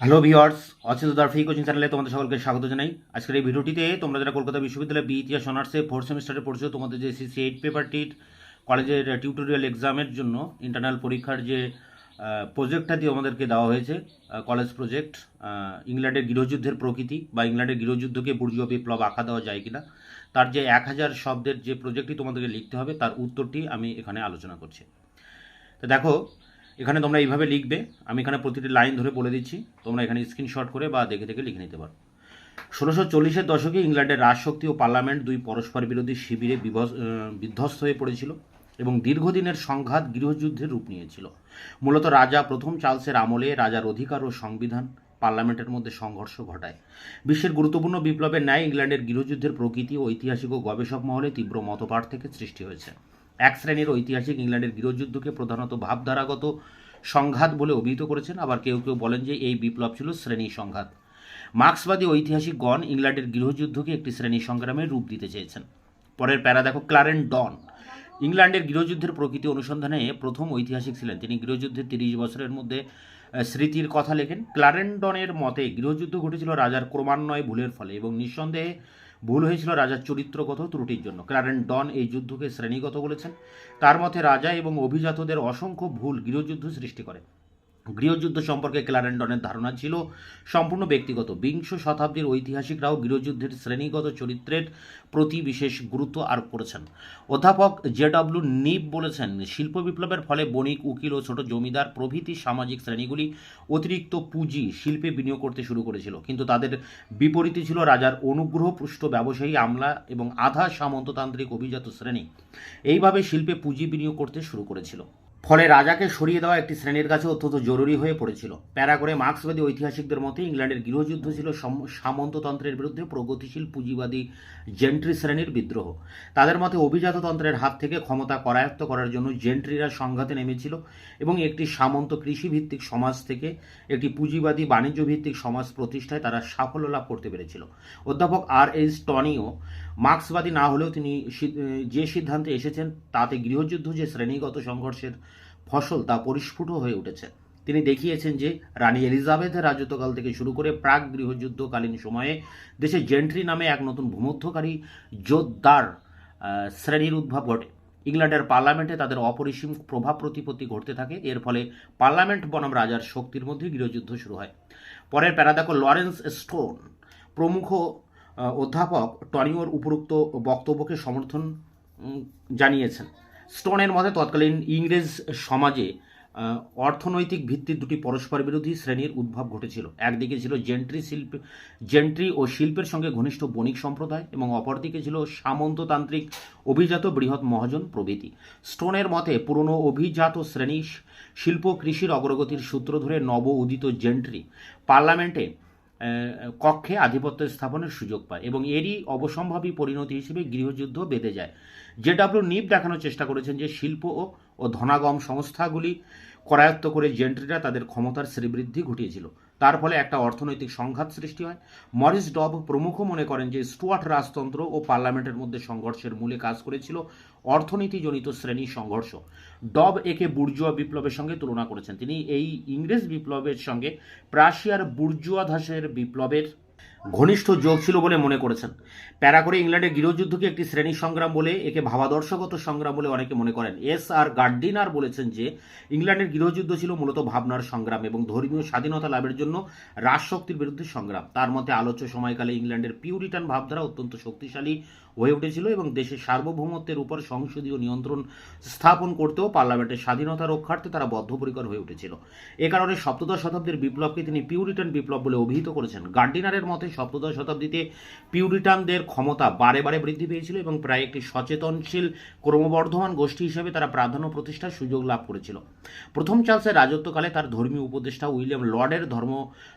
Hello viewers অচিত দার free coaching চ্যানেলে তোমাদের সকলকে স্বাগত জানাই। আজকের এই ভিডিওটিতে তোমরা যারা কলকাতা বিশ্ববিদ্যালয়ে বি ইতিহাস অনার্সে ফোর্থ সেমিস্টারে পড়ছো, তোমাদের যে সিসি এইট পেপারটির কলেজের টিউটোরিয়াল এক্সামের জন্য ইন্টারনাল পরীক্ষার যে প্রজেক্টটা দিয়ে আমাদেরকে দেওয়া হয়েছে কলেজ প্রজেক্ট ইংল্যান্ডের গৃহযুদ্ধের প্রকৃতি বা ইংল্যান্ডের গৃহযুদ্ধকে বুর্জীয় বিপ্লব আঁকা দেওয়া যায় কিনা, তার যে এক হাজার শব্দের যে প্রজেক্টটি তোমাদেরকে লিখতে হবে, তার উত্তরটি আমি এখানে আলোচনা করছি। তো দেখো এখানে তোমরা এইভাবে লিখবে। আমি এখানে প্রতিটি লাইন ধরে বলে দিচ্ছি। তোমরা এখানে স্ক্রিনশট করে বা দেখে দেখে লিখে নিতে পারো। ষোলোশো চল্লিশের দশকে ইংল্যান্ডের রাজশক্তি ও পার্লামেন্ট দুই পরস্পর বিরোধী শিবিরে বিধ্বস্ত হয়ে পড়েছিল এবং দীর্ঘদিনের সংঘাত গৃহযুদ্ধের রূপ নিয়েছিল। মূলত রাজা প্রথম চার্লসের আমলে রাজার অধিকার ও সংবিধান পার্লামেন্টের মধ্যে সংঘর্ষ ঘটায়। বিশ্বের গুরুত্বপূর্ণ বিপ্লবের ন্যায় ইংল্যান্ডের গৃহযুদ্ধের প্রকৃতি ও ঐতিহাসিক ও গবেষক মহলে তীব্র মতপাঠ থেকে সৃষ্টি হয়েছে। এক শ্রেণির ঐতিহাসিক ইংল্যান্ডের গৃহযুদ্ধকে প্রধানত ভাবধারাগত সংঘাত বলে অভিহিত করেছেন। আবার কেউ কেউ বলেন যে এই বিপ্লব ছিল শ্রেণি সংঘাত। মার্ক্সবাদী ঐতিহাসিকগণ ইংল্যান্ডের গৃহযুদ্ধকে একটি শ্রেণি সংগ্রামের রূপ দিতে চেয়েছেন। পরের প্যারা দেখো, ক্লারেন ডন। ইংল্যান্ডের গৃহযুদ্ধের প্রকৃতি অনুসন্ধানে প্রথম ঐতিহাসিক ছিলেন। তিনি গৃহযুদ্ধের তিরিশ বছরের মধ্যে স্মৃতির কথা লেখেন। ক্লারেন্ডনের মতে গৃহযুদ্ধ ঘটেছিল রাজার ক্রমান্বয়ে ভুলের ফলে এবং নিঃসন্দেহে ভুল হয়েছিল রাজার চরিত্রগত ত্রুটির জন্য। ক্লারেন ডন এই যুদ্ধকে শ্রেণীগত বলেছেন। তার মতে রাজা এবং অভিজাতদের অসংখ্য ভুল গৃহযুদ্ধ সৃষ্টি করে। গৃহযুদ্ধ সম্পর্কে ক্লারেন্ডনের ধারণা ছিল সম্পূর্ণ ব্যক্তিগত। বিংশ শতাব্দীর ঐতিহাসিকরাও গৃহযুদ্ধের শ্রেণীগত চরিত্রের প্রতি বিশেষ গুরুত্ব আরোপ করেছেন। অধ্যাপক জে ডব্লিউ নিপ বলেছেন, শিল্প বিপ্লবের ফলে বণিক, উকিল ও ছোট জমিদার প্রভৃতি সামাজিক শ্রেণীগুলি অতিরিক্ত পুঁজি শিল্পে বিনিয়োগ করতে শুরু করেছিল। কিন্তু তাদের বিপরীতে ছিল রাজার অনুগ্রহ অনুগ্রহপুষ্ট ব্যবসায়ী আমলা এবং আধা সামন্ততান্ত্রিক অভিজাত শ্রেণি। এইভাবে শিল্পে পুঁজি বিনিয়োগ করতে শুরু করেছিল। ফলে রাজাকে সরিয়ে দেওয়া একটি শ্রেণির কাছে অত্যন্ত জরুরি হয়ে পড়েছিল। প্যারা করে মার্ক্সবাদী ঐতিহাসিকদের মতে ইংল্যান্ডের গৃহযুদ্ধ ছিল সামন্ততন্ত্রের বিরুদ্ধে প্রগতিশীল পুঁজিবাদী জেন্ট্রি শ্রেণির বিদ্রোহ। তাদের মতে অভিজাততন্ত্রের হাত থেকে ক্ষমতা করায়ত্ত করার জন্য জেন্ট্রিরা সংঘাতে নেমেছিল এবং একটি সামন্ত কৃষিভিত্তিক সমাজ থেকে একটি পুঁজিবাদী বাণিজ্য ভিত্তিক সমাজ প্রতিষ্ঠায় তারা সাফল্য লাভ করতে পেরেছিল। অধ্যাপক আর এইচ টনিও, মার্ক্সবাদী না হলেও তিনি যে সিদ্ধান্তে এসেছেন, তাতে গৃহযুদ্ধ যে শ্রেণীগত সংঘর্ষের ফসল তা পরিস্ফুট হয়ে উঠেছে। তিনি দেখিয়েছেন যে রানী এলিজাবেথের রাজত্বকাল থেকে শুরু করে প্রাক গৃহযুদ্ধকালীন সময়ে দেশে জেন্ট্রি নামে এক নতুন ভূমধ্যকারী আহ, শ্রেণির উদ্ভব ঘটে। ইংল্যান্ডের পার্লামেন্টে তাদের অপরিসীম প্রভাব প্রতিপত্তি ঘটতে থাকে। এর ফলে পার্লামেন্ট বনাম রাজার শক্তির মধ্যে গৃহযুদ্ধ শুরু হয়। পরের প্যারা দেখো লরেন্স স্টোন প্রমুখ অধ্যাপক টনিওর উপরোক্ত বক্তব্যকে সমর্থন জানিয়েছেন। স্টোনের মতে তৎকালীন ইংরেজ সমাজে অর্থনৈতিক ভিত্তির দুটি পরস্পর বিরোধী শ্রেণির উদ্ভব ঘটেছিল। একদিকে ছিল জেন্ট্রি শিল্প জেন্ট্রি ও শিল্পের সঙ্গে ঘনিষ্ঠ বণিক সম্প্রদায় এবং অপরদিকে ছিল সামন্ততান্ত্রিক অভিজাত বৃহৎ মহাজন প্রভৃতি। স্টোনের মতে পুরনো অভিজাত শ্রেণি শিল্প কৃষির অগ্রগতির সূত্র ধরে নব উদিত জেন্ট্রি পার্লামেন্টে কক্ষে আধিপত্য স্থাপনের সুযোগ পায় এবং এরই অবসম্ভাবী পরিণতি হিসেবে গৃহযুদ্ধ বেঁধে যায়। জে ডাব্লিউ নিপ দেখানোর চেষ্টা করেছেন যে শিল্প ও ও ধনাগম সংস্থাগুলি করায়ত্ত করে জেন্ট্রিরা তাদের ক্ষমতার শ্রীবৃদ্ধি ঘটিয়েছিল। তার ফলে একটা অর্থনৈতিক সংঘাত সৃষ্টি হয়। মরিস ডব প্রমুখ মনে করেন যে স্টুয়ার্ট রাজতন্ত্র ও পার্লামেন্টের মধ্যে সংঘর্ষের মূলে কাজ করেছিল অর্থনীতিজনিত শ্রেণি সংঘর্ষ। ডব একে বুর্জুয়া বিপ্লবের সঙ্গে তুলনা করেছেন। তিনি এই ইংরেজ বিপ্লবের সঙ্গে প্রাশিয়ার বুর্জুয়া ধাসের বিপ্লবের ঘনিষ্ঠ যোগ ছিল বলে মনে করেছেন। প্যারা করে ইংল্যান্ডের গৃহযুদ্ধকে একটি শ্রেণি সংগ্রাম বলে একে ভাবাদর্শগত সংগ্রাম বলে অনেকে মনে করেন। এস আর গার্ডিনার বলেছেন যে, ইংল্যান্ডের গৃহযুদ্ধ ছিল মূলত ভাবনার সংগ্রাম এবং ধর্মীয় স্বাধীনতা লাভের জন্য রাজশক্তির বিরুদ্ধে সংগ্রাম। তার মতে আলোচ্য সময়কালে ইংল্যান্ডের পিউরিটান ভাবধারা অত্যন্ত শক্তিশালী হয়ে উঠেছিল এবং দেশের সার্বভৌমত্বের উপর সংসদীয় নিয়ন্ত্রণ স্থাপন করতেও পার্লামেন্টের স্বাধীনতা রক্ষার্থে তারা বদ্ধপরিকর হয়ে উঠেছিল। এ কারণে সপ্তদশ শতাব্দীর বিপ্লবকে তিনি পিউরিটান বিপ্লব বলে অভিহিত করেছেন। গার্ডিনারের মতে, সপ্তদশ শতাব্দীতে পিউরিটানদের ক্ষমতা বারে বারে বৃদ্ধি পেয়েছিল এবং প্রায় একটি সচেতনশীল, ক্রমবর্ধমান গোষ্ঠী হিসেবে তারা প্রাধান্য প্রতিষ্ঠার সুযোগ লাভ করেছিল। প্রথম চার্লসের রাজত্বকালে তার ধর্মীয় উপদেষ্টা উইলিয়াম লর্ডের ধর্ম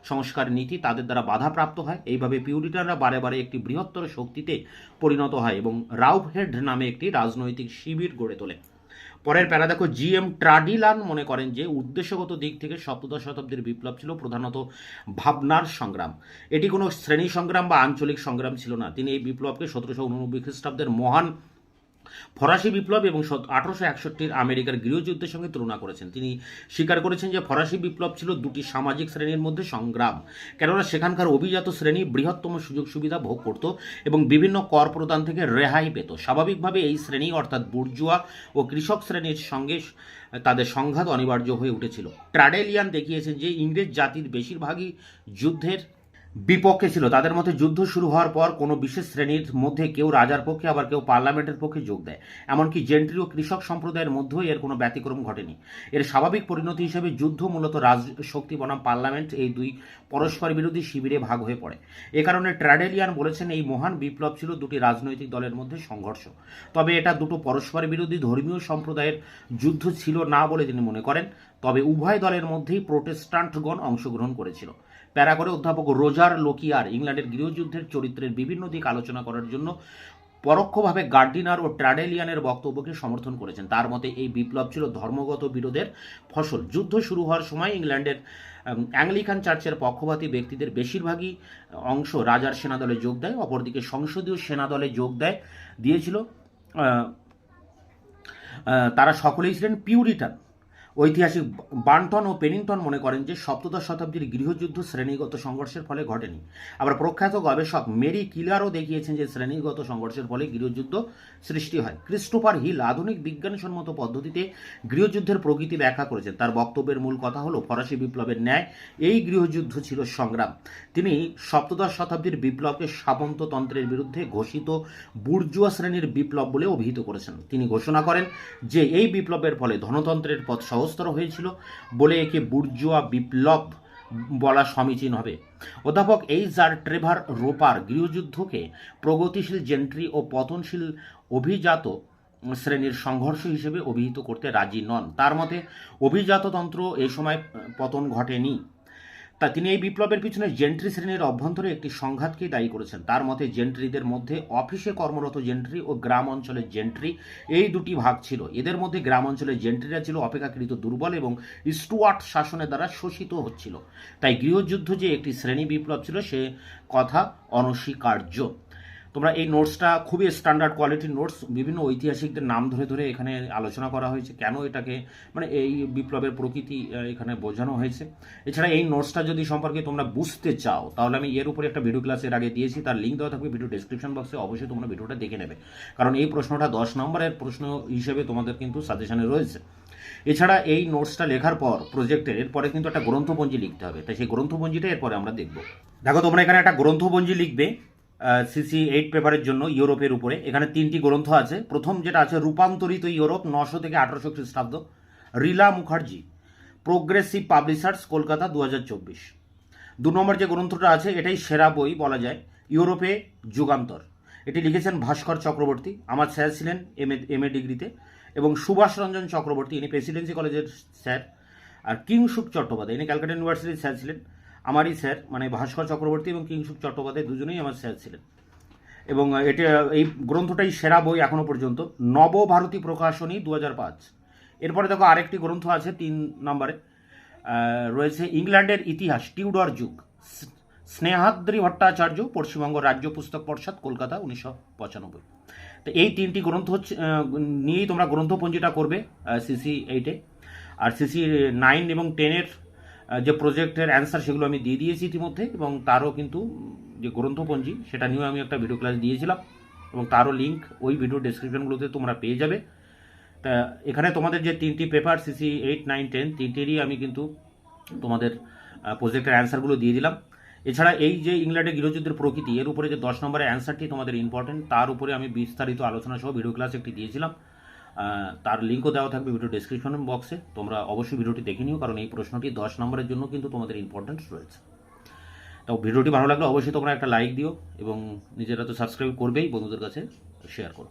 সংস্কার নীতি তাদের দ্বারা বাধাপ্রাপ্ত হয়। এইভাবে পিউরিটানরা বারে বারে একটি বৃহত্তর শক্তিতে পরিণত হয় এবং রাউফ হেড নামে একটি রাজনৈতিক শিবির গড়ে তোলে। পরের প্যারা দেখো জি এম ট্রাডিলান মনে করেন যে, উদ্দেশ্যগত দিক থেকে সপ্তদশ শতাব্দীর বিপ্লব ছিল প্রধানত ভাবনার সংগ্রাম। এটি কোনো শ্রেণি সংগ্রাম বা আঞ্চলিক সংগ্রাম ছিল না। তিনি এই বিপ্লবকে সতেরোশো উননব্বই খ্রিস্টাব্দের মহান ফরাসি বিপ্লব এবং আঠারোশো একষট্টির আমেরিকার গৃহযুদ্ধের সঙ্গে তুলনা করেছেন। তিনি স্বীকার করেছেন যে ফরাসি বিপ্লব ছিল দুটি সামাজিক শ্রেণির মধ্যে সংগ্রাম। কেননা সেখানকার অভিজাত শ্রেণি বৃহত্তম সুযোগ সুবিধা ভোগ করত এবং বিভিন্ন কর প্রদান থেকে রেহাই পেত। স্বাভাবিকভাবে এই শ্রেণি, অর্থাৎ বুর্জুয়া ও কৃষক শ্রেণির সঙ্গে তাদের সংঘাত অনিবার্য হয়ে উঠেছিল। ট্রাডেলিয়ান দেখিয়েছেন যে ইংরেজ জাতির বেশিরভাগই যুদ্ধের বিপক্ষে ছিল। তাদের মধ্যে যুদ্ধ শুরু হওয়ার পর কোনো বিশেষ শ্রেণির মধ্যে কেউ রাজার পক্ষে, আবার কেউ পার্লামেন্টের পক্ষে যোগ দেয়। এমনকি জেন্ট্রি ও কৃষক সম্প্রদায়ের মধ্যেও এর কোনো ব্যতিক্রম ঘটেনি। এর স্বাভাবিক পরিণতি হিসেবে যুদ্ধ মূলত রাজশক্তি বনাম পার্লামেন্ট, এই দুই পরস্পর বিরোধী শিবিরে ভাগ হয়ে পড়ে। এ কারণে ট্র্যাডেলিয়ান বলেছেন, এই মহান বিপ্লব ছিল দুটি রাজনৈতিক দলের মধ্যে সংঘর্ষ। তবে এটা দুটো পরস্পর বিরোধী ধর্মীয় সম্প্রদায়ের যুদ্ধ ছিল না বলে তিনি মনে করেন। তবে উভয় দলের মধ্যেই প্রোটেস্টান্টগণ অংশগ্রহণ করেছিল। প্যারা করে অধ্যাপক রোজার লোকিয়ার ইংল্যান্ডের গৃহযুদ্ধের চরিত্রের বিভিন্ন দিক আলোচনা করার জন্য পরোক্ষভাবে গার্ডিনার ও ট্র্যাডেলিয়ানের বক্তব্যকে সমর্থন করেছেন। তার মতে, এই বিপ্লব ছিল ধর্মগত বিরোধের ফসল। যুদ্ধ শুরু হওয়ার সময় ইংল্যান্ডের অ্যাংলিকান চার্চের পক্ষপাতী ব্যক্তিদের বেশিরভাগই অংশ রাজার সেনাদলে যোগ দেয়, অপরদিকে সংসদীয় সেনাদলে যোগ দেয়, দিয়েছিল তারা সকলেই ছিলেন পিউরিটান। ঐতিহাসিক বান্টন ও পেনিংটন মনে করেন যে সপ্তদশ শতাব্দীর গৃহযুদ্ধ শ্রেণীগত সংঘর্ষের ফলে ঘটেনি। আবার প্রখ্যাত গবেষক মেরি কিলারও দেখিয়েছেন যে শ্রেণীগত সংঘর্ষের ফলে গৃহযুদ্ধ সৃষ্টি হয়। ক্রিস্টোফার হিল আধুনিক বিজ্ঞানসম্মত পদ্ধতিতে গৃহযুদ্ধের প্রকৃতি ব্যাখ্যা করেছেন। তার বক্তব্যের মূল কথা হলো, ফরাসি বিপ্লবের ন্যায় এই গৃহযুদ্ধ ছিল সংগ্রাম। তিনি সপ্তদশ শতাব্দীর বিপ্লবকে সামন্ততন্ত্রের বিরুদ্ধে ঘোষিত বুর্জুয়া শ্রেণির বিপ্লব বলে অভিহিত করেছেন। তিনি ঘোষণা করেন যে এই বিপ্লবের ফলে ধনতন্ত্রের পথ সহস্তর হয়েছিল বলে একে বুর্জুয়া বিপ্লব বলা সমীচীন হবে। অধ্যাপক এইচ আর ট্রেভার রোপার গৃহযুদ্ধকে প্রগতিশীল, জেন্ট্রি ও পতনশীল অভিজাত শ্রেণির সংঘর্ষ হিসেবে অভিহিত করতে রাজি নন। তার মতে, অভিজাততন্ত্র এই সময় পতন ঘটেনি। তা তিনি এই বিপ্লবের পিছনে জেন্ট্রি শ্রেণির অভ্যন্তরে একটি সংঘাতকে দায়ী করেছেন। তার মতে, জেন্ট্রিদের মধ্যে অফিসে কর্মরত জেন্ট্রি ও গ্রাম অঞ্চলের জেন্ট্রি এই দুটি ভাগ ছিল। এদের মধ্যে গ্রাম অঞ্চলের জেন্ট্রিরা ছিল অপেক্ষাকৃত দুর্বল এবং স্টুয়ার্ট শাসনের দ্বারা শোষিত হচ্ছিল। তাই গৃহযুদ্ধ যে একটি শ্রেণি বিপ্লব ছিল, সে কথা অনস্বীকার্য। তোমরা এই নোটসটা খুবই স্ট্যান্ডার্ড কোয়ালিটির নোটস, বিভিন্ন ঐতিহাসিকদের নাম ধরে ধরে এখানে আলোচনা করা হয়েছে, কেন এটাকে মানে এই বিপ্লবের প্রকৃতি এখানে বোঝানো হয়েছে। এছাড়া এই নোটসটা যদি সম্পর্কে তোমরা বুঝতে চাও, তাহলে আমি এর উপরে একটা ভিডিও ক্লাসের আগে দিয়েছি, তার লিঙ্ক দেওয়া থাকবে ভিডিও ডেসক্রিপশন বক্সে অবশ্যই তোমরা ভিডিওটা দেখে নেবে। কারণ এই প্রশ্নটা দশ নম্বরের প্রশ্ন হিসেবে তোমাদের কিন্তু সাজেশনে রয়েছে। এছাড়া এই নোটসটা লেখার পর প্রজেক্টের এরপরে কিন্তু একটা গ্রন্থপঞ্জি লিখতে হবে। তাই সেই গ্রন্থপঞ্জিটা এরপরে আমরা দেখব। দেখো, তোমরা এখানে একটা গ্রন্থপঞ্জি লিখবে। সিসি এইট পেপারের জন্য ইউরোপের উপরে। এখানে তিনটি গ্রন্থ আছে। প্রথম যেটা আছে, রূপান্তরিত ইউরোপ, নশো থেকে আঠারোশো খ্রিস্টাব্দ। রিলা মুখার্জি প্রোগ্রেসিভ পাবলিশার্স কলকাতা দু দু নম্বর যে গ্রন্থটা আছে, এটাই সেরা বই বলা যায়, ইউরোপে যুগান্তর। এটি লিখেছেন ভাস্কর চক্রবর্তী, আমার স্যার ছিলেন এম এ এম এ ডিগ্রিতে, এবং সুভাষ রঞ্জন চক্রবর্তী, ইনি প্রেসিডেন্সি কলেজের স্যার। আর কিংসুক চট্টোপাধ্যায়, ইনি ক্যালকাটা ইউনিভার্সিটির স্যার ছিলেন। আমারই স্যার মানে ভাস্কর চক্রবর্তী এবং কিংসুক চট্টোপাধ্যায় দুজনেই আমার স্যার ছিলেন। এবং এটা, এই গ্রন্থটাই সেরা বই এখনও পর্যন্ত। নবভারতী প্রকাশনী দু পাঁচ। এরপরে দেখো আরেকটি গ্রন্থ আছে তিন নম্বরে। রয়েছে ইংল্যান্ডের ইতিহাস, টিউডর যুগ। স্নেহাদ্রি ভট্টাচার্য, পশ্চিমবঙ্গ রাজ্য পুস্তক পর্ষদ, কলকাতা উনিশশো পঁচানব্বই। তো এই তিনটি গ্রন্থ নিয়েই তোমরা গ্রন্থপঞ্জিটা করবে সিসি এইটে আর সিসি নাইন এবং টেনের যে প্রজেক্টের অ্যান্সার সেগুলো আমি দিয়ে দিয়েছি ইতিমধ্যে, এবং তারও কিন্তু যে গ্রন্থপঞ্জি, সেটা নিয়েও আমি একটা ভিডিও ক্লাস দিয়েছিলাম, এবং তারও লিঙ্ক ওই ভিডিও ডেসক্রিপশনগুলোতে তোমরা পেয়ে যাবে। তা, এখানে তোমাদের যে তিনটি paper CC eight nine ten তিনটেরই আমি কিন্তু তোমাদের প্রজেক্টের অ্যান্সারগুলো দিয়ে দিলাম। এছাড়া এই যে ইংল্যান্ডের গৃহযুদ্ধের প্রকৃতি, এর উপরে যে দশ নম্বরের অ্যান্সারটি তোমাদের ইম্পর্টেন্ট তার উপরে আমি বিস্তারিত আলোচনা সহ ভিডিও ক্লাস একটি দিয়েছিলাম। তার লিঙ্কও দেওয়া থাকবে ভিডিও ডিসক্রিপশন বক্সে তোমরা অবশ্যই ভিডিওটি দেখে নিও, কারণ এই প্রশ্নটি দশ নম্বরের জন্য কিন্তু তোমাদের ইম্পর্টেন্স রয়েছে। তো ভিডিওটি ভালো লাগলে অবশ্যই তোমরা একটা লাইক দিও এবং নিজেরা তো সাবস্ক্রাইব করবেই, বন্ধুদের কাছে শেয়ার করো।